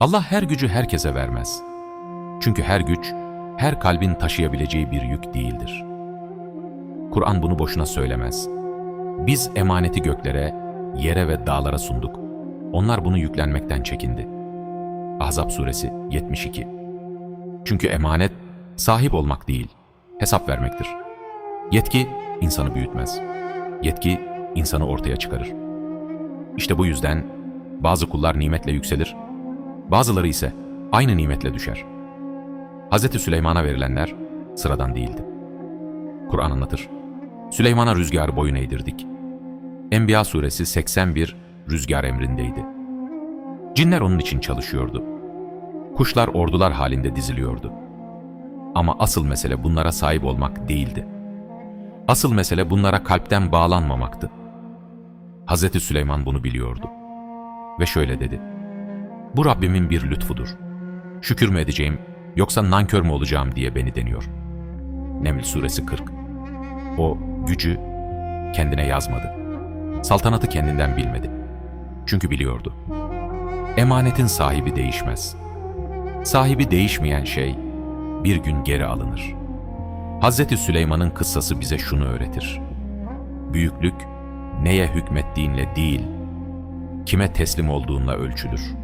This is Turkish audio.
Allah her gücü herkese vermez. Çünkü her güç, her kalbin taşıyabileceği bir yük değildir. Kur'an bunu boşuna söylemez. Biz emaneti göklere, yere ve dağlara sunduk. Onlar bunu yüklenmekten çekindi. Ahzab suresi 72 Çünkü emanet, sahip olmak değil, hesap vermektir. Yetki, insanı büyütmez. Yetki, insanı ortaya çıkarır. İşte bu yüzden bazı kullar nimetle yükselir, bazıları ise aynı nimetle düşer. Hz. Süleyman'a verilenler sıradan değildi. Kur'an anlatır. Süleyman'a rüzgar boyun eğdirdik. Enbiya suresi 81 rüzgar emrindeydi. Cinler onun için çalışıyordu. Kuşlar ordular halinde diziliyordu. Ama asıl mesele bunlara sahip olmak değildi. Asıl mesele bunlara kalpten bağlanmamaktı. Hz. Süleyman bunu biliyordu. Ve şöyle dedi. Bu Rabbimin bir lütfudur. Şükür mü edeceğim yoksa nankör mü olacağım diye beni deniyor. Neml suresi 40 O gücü kendine yazmadı. Saltanatı kendinden bilmedi. Çünkü biliyordu. Emanetin sahibi değişmez. Sahibi değişmeyen şey bir gün geri alınır. Hazreti Süleyman'ın kıssası bize şunu öğretir. Büyüklük neye hükmettiğinle değil, kime teslim olduğunla ölçülür.''